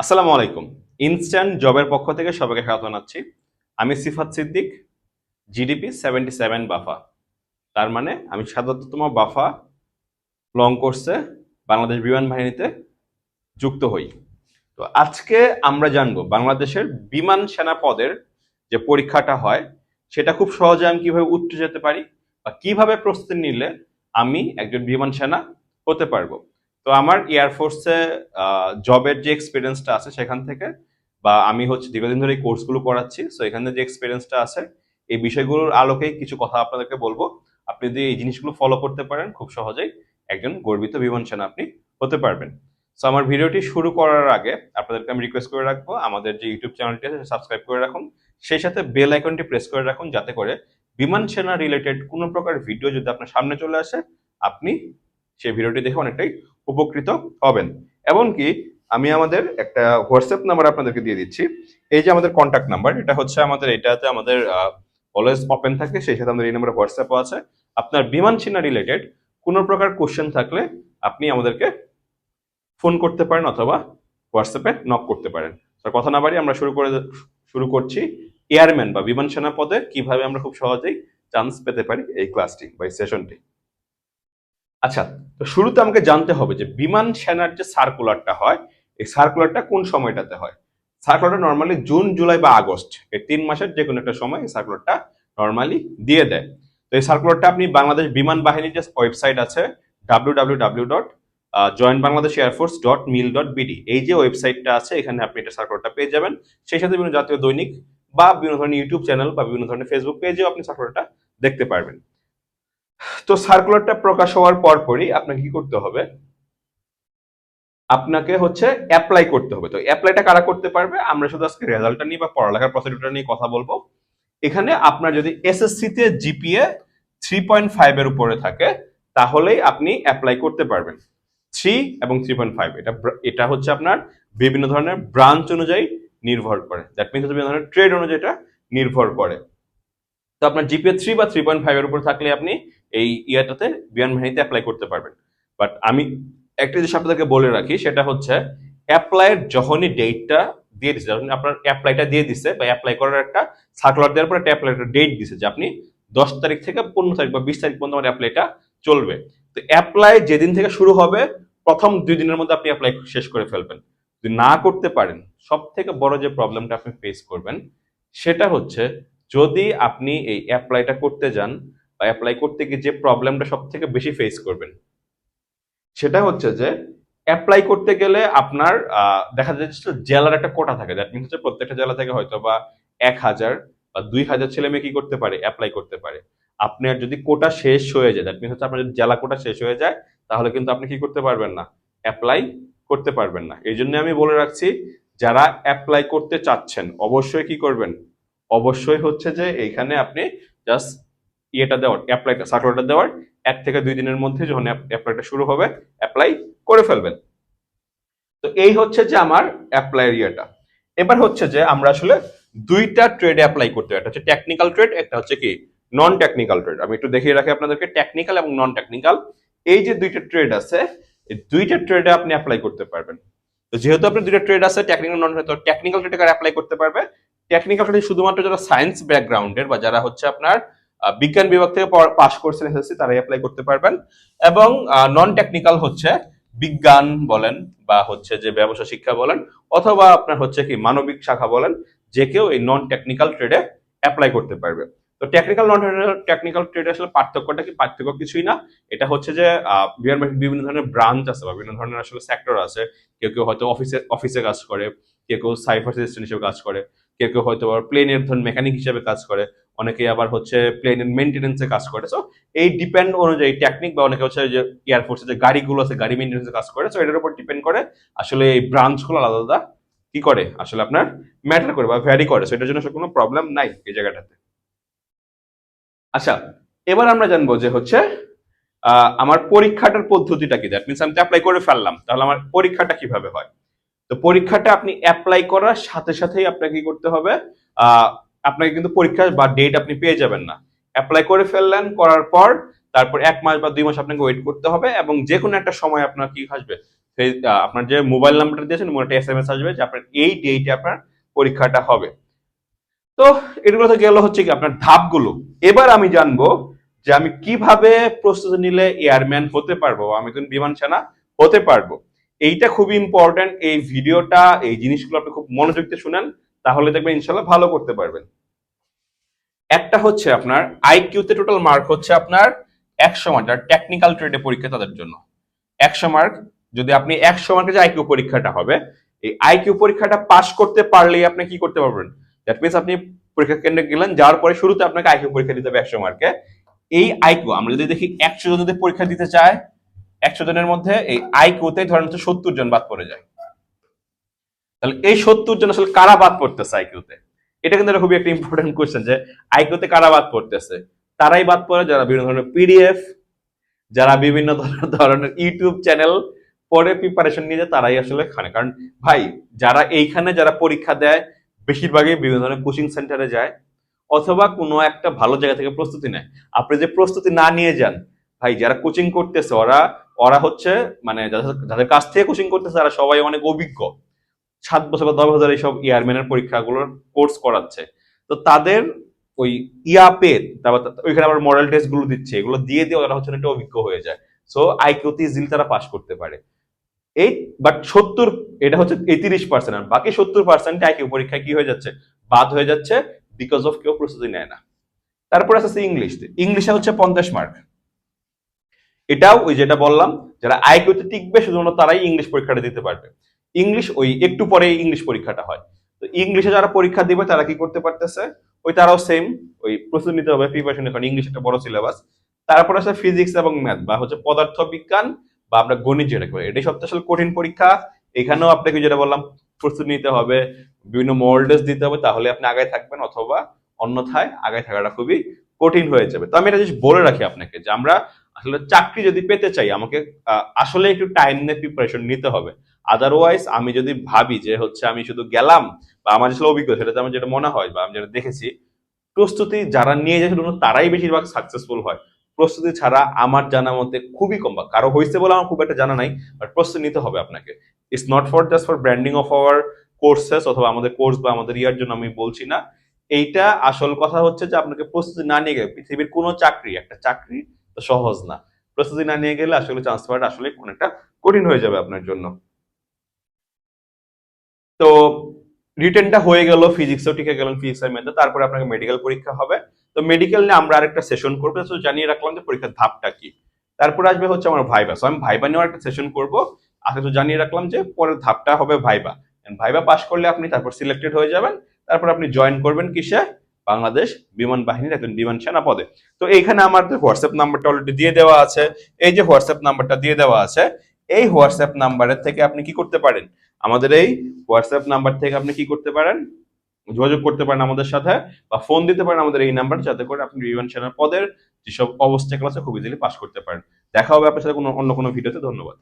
আসসালামু আলাইকুম। ইনস্ট্যান্ট জবের পক্ষ থেকে সবাইকে স্বাগত জানাচ্ছি। আমি Sifat Siddique GDP seventy seven বাফা তার মানে আমি সাধারণতম বাফা লং কোর্সে বাংলাদেশ বিমান বাহিনীতে যুক্ত হই। তো আজকে আমরা জানব বাংলাদেশের বিমান সেনা পদের যে পরীক্ষাটা হয়, সেটা খুব সহজে আমি কীভাবে উঠতে যেতে পারি বা কীভাবে প্রস্তুতি নিলে আমি একজন বিমান সেনা হতে পারব। তো আমার এয়ারফোর্সে জবের যে এক্সপিরিয়েন্সটা আছে সেখান থেকে, বা আমি হচ্ছে দীর্ঘদিন ধরে এই কোর্সগুলো করাচ্ছি সো এখানে যে এক্সপিরিয়েন্সটা আছে, এই বিষয়গুলোর আলোকেই কিছু কথা আপনাদেরকে বলব। আপনি যদি এই জিনিসগুলো ফলো করতে পারেন, খুব সহজেই একজন গর্বিত বিমান সেনা আপনি হতে পারবেন। সো আমার ভিডিওটি শুরু করার আগে আপনাদেরকে আমি রিকোয়েস্ট করে রাখব, আমাদের যে ইউটিউব চ্যানেলটি আছে সাবস্ক্রাইব করে রাখুন। সেই সাথে বেল আইকনটি প্রেস করে রাখুন, যাতে করে বিমান সেনা রিলেটেড কোনো প্রকার ভিডিও যদি আপনার সামনে চলে আসে, আপনি সেই ভিডিওটি দেখে অনেকটাই উপকৃত হবেন। এমনকি আমি আমাদের একটা হোয়াটসঅ্যাপ নাম্বার আপনাদেরকে দিয়ে দিচ্ছি। এই যে আমাদের কন্ট্যাক্ট নাম্বার, এটা হচ্ছে আমাদের, এটাতে আমাদের অলওয়েজ ওপেন থাকে, সেই সাথে আমাদের এই নাম্বারে হোয়াটসঅ্যাপও আছে। আপনার বিমান সেনা রিলেটেড কোনো প্রকার কোশ্চেন থাকলে আপনি আমাদেরকে ফোন করতে পারেন অথবা হোয়াটসঅ্যাপে নক করতে পারেন। তো কথা না বাড়ি আমরা শুরু করে, শুরু করছি এয়ারম্যান বা বিমান সেনা পদে কীভাবে আমরা খুব সহজেই চান্স পেতে পারি এই ক্লাসটি বা এই সেশনটি আচ্ছা তো শুরুতে আমাকে জানতে হবে যে বিমান সেনার যে সার্কুলারটা হয়, এই সার্কুলারটা কোন সময়টাতে হয়? সার্কুলারটা নর্মালি জুন জুলাই বা আগস্ট এই তিন মাসের যে কোনো একটা সময় এই সার্কুলারটা নর্মালি দিয়ে দেয়। তো এই সার্কুলারটা আপনি বাংলাদেশ বিমান বাহিনীর যে ওয়েবসাইট আছে W W W dot joint Bangladesh air force dot mil dot BD এই যে ওয়েবসাইটটা আছে, এখানে আপনি এটা সার্কুলারটা পেয়ে যাবেন। সেই সাথে বিভিন্ন জাতীয় দৈনিক বা বিভিন্ন ধরনের ইউটিউব চ্যানেল বা বিভিন্ন ধরনের ফেসবুক পেজেও আপনি সার্কুলারটা দেখতে পারবেন। তো সার্কুলারটা প্রকাশ হওয়ার পরপরই আপনাকে কি করতে হবে? আপনাকে হচ্ছে অ্যাপ্লাই করতে হবে। তো অ্যাপ্লাইটা কারা করতে পারবে? আমরা শুধু আজকে রেজাল্টটা নিয়ে বা পড়ালেখার প্রসিডিউরটা নিয়ে কথা বলব। এখানে আপনার যদি এসএসসি তে জিপিএ থ্রি পয়েন্ট ফাইভ এর উপরে থাকে, তাহলেই আপনি অ্যাপ্লাই করতে পারবেন। থ্রি এবং থ্রি পয়েন্ট ফাইভ এটা এটা হচ্ছে আপনার বিভিন্ন ধরনের ব্রাঞ্চ অনুযায়ী নির্ভর করে। দ্যাট মিনস বিভিন্ন ধরনের ট্রেড অনুযায়ী এটা নির্ভর করে। তো আপনার জিপিএ থ্রি বা থ্রি পয়েন্ট ফাইভের উপর থাকলে আপনি এই ইয়ারটাতে বিমান বাহিনীতে অ্যাপ্লাই করতে পারবেন। বাট আমি একটা জিনিস আপনাদেরকে বলে রাখি, সেটা হচ্ছে অ্যাপ্লাইয়ের যখনই ডেটটা দিয়ে দিচ্ছে যখন আপনার অ্যাপ্লাইটা দিয়ে দিচ্ছে বা অ্যাপ্লাই করার একটা সার্কুলার দেওয়ার পর একটা অ্যাপ্লাই ডেট দিছে যে আপনি দশ তারিখ থেকে পনেরো তারিখ বা বিশ তারিখ পর্যন্ত আমার অ্যাপ্লাইটা চলবে। তো অ্যাপ্লাই যেদিন থেকে শুরু হবে, প্রথম দুই দিনের মধ্যে আপনি অ্যাপ্লাই শেষ করে ফেলবেন। যদি না করতে পারেন সব থেকে বড় যে প্রবলেমটা আপনি ফেস করবেন, সেটা হচ্ছে যদি আপনি এই অ্যাপ্লাইটা করতে যান, বা অ্যাপ্লাই করতে গিয়ে যে প্রবলেমটা সব থেকে বেশি ফেস করবেন, সেটা হচ্ছে যে অ্যাপ্লাই করতে গেলে আপনার দেখা যাচ্ছে জেলার একটা কোটা থাকে। দ্যাট মিনস হচ্ছে প্রত্যেকটা জেলা থেকে হয়তো বা এক হাজার বা দুই হাজার ছেলে মেয়ে কি করতে পারে অ্যাপ্লাই করতে পারে। আপনার যদি কোটা শেষ হয়ে যায় দ্যাট মিনস হচ্ছে আপনার যদি জেলা কোটা শেষ হয়ে যায়, তাহলে কিন্তু আপনি কি করতে পারবেন না অ্যাপ্লাই করতে পারবেন না। এই জন্য আমি বলে রাখছি, যারা অ্যাপ্লাই করতে চাচ্ছেন, অবশ্যই কি করবেন? অবশ্যই হচ্ছে যে এইখানে আপনি জাস্ট ইয়েটা দেওয়ার অ্যাপ্লাইটা সার্কুলারটা দেওয়ার এক থেকে দুই দিনের মধ্যে যখন অ্যাপ্লাইটা শুরু হবে অ্যাপ্লাই করে ফেলবেন। তো এই হচ্ছে যে আমার অ্যাপ্লাইয়ের ইয়েটা এবার হচ্ছে যে আমরা আসলে দুইটা ট্রেডে অ্যাপ্লাই করতে একটা হচ্ছে টেকনিক্যাল ট্রেড একটা হচ্ছে কি নন টেকনিক্যাল ট্রেড আমি একটু দেখিয়ে রাখি আপনাদেরকে টেকনিক্যাল এবং নন টেকনিক্যাল এই যে দুইটা ট্রেড আছে, এই দুইটা ট্রেডে আপনি অ্যাপ্লাই করতে পারবেন। তো যেহেতু আপনি দুইটা ট্রেড আছে টেকনিক্যাল নন টেকনিক্যাল ট্রেডে অ্যাপ্লাই করতে পারবে টেকনিক্যাল ট্রেডে শুধুমাত্র যারা সায়েন্স ব্যাকগ্রাউন্ডের বা যারা হচ্ছে আপনার বিজ্ঞান বিভাগ থেকে পাশ করছেন এসএসসি, তারাই অ্যাপ্লাই করতে পারবেন। এবং নন টেকনিক্যাল হচ্ছে বিজ্ঞান বলেন বা হচ্ছে যে ব্যবসা শিক্ষা বলেন, অথবা আপনার হচ্ছে কি মানবিক শাখা বলেন, যে কেউ এই নন টেকনিক্যাল ট্রেডে অ্যাপ্লাই করতে পারবে। তো টেকনিক্যাল নন টেকনিক্যাল ট্রেডে আসলে পার্থক্যটা কি? পার্থক্য কিছুই না। এটা হচ্ছে যে বিভিন্ন ধরনের ব্রাঞ্চ আছে বা বিভিন্ন ধরনের আসলে সেক্টর আছে। কেউ কেউ হয়তো অফিসে অফিসে কাজ করে, কেউ কেউ সাইফার সিস্টেম হিসেবে কাজ করে। কেউ কেউ হয়তো আবার প্লেনের ধরুন মেকানিক হিসেবে কাজ করে, অনেকেই আবার হচ্ছে প্লেনের মেনটেনেন্সে কাজ করে। সো এই ডিপেন্ড অনুযায়ী টেকনিক বা অনেকে হচ্ছে যে এয়ারফোর্সে যে গাড়িগুলো আছে, গাড়ি মেনটেনেন্সে কাজ করে সো এটার উপর ডিপেন্ড করে আসলে এই ব্রাঞ্চগুলো আলাদা আলাদা কি করে, আসলে আপনার ম্যাটার করে বা ভ্যারি করে। সো এটার জন্য কোনো প্রবলেম নাই এই জায়গাটাতে। আচ্ছা এবার আমরা জানব যে হচ্ছে আমার পরীক্ষাটার পদ্ধতিটা কি? দ্যাট মিনস আমি অ্যাপ্লাই করে ফেললাম, তাহলে আমার পরীক্ষাটা কীভাবে হয়? তো পরীক্ষাটা আপনি অ্যাপ্লাই করার সাথে সাথেই আপনাকে কি করতে হবে আপনাকে কিন্তু পরীক্ষা বা ডেট আপনি পেয়ে যাবেন না। অ্যাপ্লাই করে ফেললেন, করার পর তারপর এক মাস বা দুই মাস আপনাকে ওয়েট করতে হবে এবং যে কোনো একটা সময় আপনার কি আসবে আপনার যে মোবাইল নাম্বারটা দিয়েছেন মোবাইলটা এস এম এস আসবে যে আপনার এই ডেটে আপনার পরীক্ষাটা হবে। তো এগুলো তো গেল হচ্ছে কি আপনার ধাপগুলো। এবার আমি জানব যে আমি কীভাবে প্রস্তুতি নিলে এয়ারম্যান হতে পারব, আমি একজন বিমান সেনা হতে পারব। এইটা খুবই ইম্পর্টেন্ট এই ভিডিওটা, এই জিনিসগুলো আপনি খুব মনোযোগ দিয়ে শুনেন, তাহলে দেখবেন ইনশাল্লাহ ভালো করতে পারবেন। একটা হচ্ছে আপনার আইকিউতে টোটাল মার্ক হচ্ছে আপনার একশো মার্ক যারা টেকনিক্যাল ট্রেডে পরীক্ষা তাদের জন্য। একশো মার্ক যদি আপনি একশো মার্কের যে আইকিউ পরীক্ষাটা হবে, এই আইকিউ পরীক্ষাটা পাশ করতে পারলেই আপনি কি করতে পারবেন? দ্যাট মিনস আপনি পরীক্ষা কেন্দ্রে গেলেন, যাওয়ার পরে শুরুতে আপনাকে আইকিউ পরীক্ষা দিতে হবে একশো মার্কে এই আইকিউ আমরা যদি দেখি একশো জন যদি পরীক্ষা দিতে চায় একশো জনের মধ্যে এই আইকিউতে ধরেন হচ্ছে সত্তর জন বাদ পড়ে যায়। তাহলে এই সত্তর জন আসলে কারা বাদ পড়তেছে আইকিউতে? এটা কিন্তু খুবই একটা ইম্পর্টেন্ট কোয়েশ্চেন যে আইকিউতে কারা বাদ পড়তেছে? তারাই বাদ পড়ে, যারা বিভিন্ন ধরনের পিডিএফ যারা বিভিন্ন ধরনের- ইউটিউব চ্যানেল পরে প্রিপারেশন নিয়ে যায়, তারাই আসলে খানে। কারণ ভাই, যারা এইখানে যারা পরীক্ষা দেয়, বেশিরভাগই বিভিন্ন ধরনের কোচিং সেন্টারে যায়, অথবা কোনো একটা ভালো জায়গা থেকে প্রস্তুতি নেয়। আপনি যে প্রস্তুতি না নিয়ে যান, ভাই, যারা কোচিং করতেছে, ওরা ওরা হচ্ছে মানে যাদের কাছ থেকে কোচিং করতেছে, তারা সবাই অনেক অভিজ্ঞ। সাত বছর বা দশ বছর এইসব এয়ারম্যানের পরীক্ষাগুলোর কোর্স করাচ্ছে। তো তাদের ওই ইয়া পে তারপর ওইখানে আবার মডেল টেস্টগুলো দিচ্ছে। এগুলো দিয়ে দিয়ে ওরা হচ্ছে একটা অভিজ্ঞ হয়ে যায়। সো আইকিউতে ইজিলি তারা পাস করতে পারে। এই বাট সত্তর, এটা হচ্ছে এই তিরিশ পার্সেন্ট আর বাকি সত্তর পার্সেন্ট আইকিউ পরীক্ষায় কি হয়ে যাচ্ছে? বাদ হয়ে যাচ্ছে বিকজ অফ কেউ প্রস্তুতি নেয় না। তারপর আছে ইংলিশ ইংলিশে হচ্ছে পঞ্চাশ মার্ক এটাও ওই যেটা বললাম, যারা আইকিউতে টিকবে শুধুমাত্র তারাই ইংলিশ পরীক্ষাটা দিতে পারবে। ইংলিশ ওই একটু পরে ইংলিশ পরীক্ষাটা হয়। তো ইংলিশে যারা পরীক্ষা দিবে, তারা কি করতে পারতেছে? ওই তারাও সেম ওই প্রস্তুতি নিতে হবে প্রিপারেশন কারণ ইংলিশ একটা বড় সিলেবাস তারপর আছে ফিজিক্স এবং ম্যাথ বা হচ্ছে পদার্থ বিজ্ঞান বা আমরা গণিত যেটা করি এটাই সবচেয়ে আসলে কঠিন পরীক্ষা। এখানেও আপনাকে যেটা বললাম, প্রস্তুতি নিতে হবে, বিভিন্ন মডেলস দিতে হবে, তাহলে আপনি আগায় থাকবেন অথবা অন্যথায় আগায় থাকাটা খুবই কঠিন হয়ে যাবে। তো আমি এটা জিনিস বলে রাখি আপনাকে, যে আমরা আসলে চাকরি যদি পেতে চাই, আমাকে আসলে একটু টাইম নিয়ে প্রিপারেশন নিতে হবে। আদারওয়াইজ আমি যদি ভাবি যে হচ্ছে আমি শুধু গেলাম, বা আমার আসলে অভিজ্ঞতা, সেটা আমার যেটা মনে হয়, বা আমি যেটা দেখেছি, প্রস্তুতি যারা নিয়ে যায় শুধু তারাই বেশিরভাগ সাকসেসফুল হয়। প্রস্তুতি ছাড়া আমার জানা মতে খুবই কম, বা কারও হয়েছে বলে আমার খুব একটা জানা নাই বাট প্রস্তুতি নিতে হবে আপনাকে। It's not for just for branding of our courses অথবা আমাদের কোর্স বা আমাদের ইয়ার জন্য আমি বলছি না। এইটা আসল কথা হচ্ছে যে আপনাকে প্রস্তুতি না নিয়ে গেলে পৃথিবীর কোনো চাকরি, একটা চাকরি সহজ না। প্রস্তুতি না নিয়ে গেলে আসলে চান্স পাওয়াটা আসলে অনেকটা কঠিন হয়ে যাবে আপনার জন্য। তো রিটেনটা হয়ে গেল ফিজিক্সও টিকে গেলেন ফিজিক্স আর ম্যাথে তারপরে আপনাকে মেডিকেল পরীক্ষা হবে। তো মেডিকেল নিয়ে আমরা আরেকটা সেশন করব, তো জানিয়ে রাখলাম যে পরীক্ষার ধাপটা কি। তারপরে আসবে হচ্ছে আমার ভাইবা সো আমি ভাইবা নিয়েও একটা সেশন করব। আগে তো জানিয়ে রাখলাম যে পরের ধাপটা হবে ভাইবা ভাইবা পাশ করলে আপনি তারপর সিলেক্টেড হয়ে যাবেন। তারপর আপনি জয়েন করবেন কিসে? বাংলাদেশ বিমান বাহিনীর একজন বিমান সেনা পদে তো এইখানে আমাদের হোয়াটসঅ্যাপ নাম্বারটা অলরেডি দিয়ে দেওয়া আছে। এই যে হোয়াটসঅ্যাপ নাম্বারটা দিয়ে দেওয়া আছে, এই হোয়াটসঅ্যাপ নাম্বারের থেকে আপনি কি করতে পারেন? আমাদের এই হোয়াটসঅ্যাপ নাম্বার থেকে আপনি কি করতে পারেন? যোগাযোগ করতে পারেন আমাদের সাথে বা ফোন দিতে পারেন আমাদের এই নাম্বার, যাতে করে আপনি বিমান সেনা পদের যেসব অবস্থাগুলো ক্লাসে খুব ইজিলি পাস করতে পারেন। দেখা হবে আপনার সাথে কোনো অন্য কোনো ভিডিওতে ধন্যবাদ।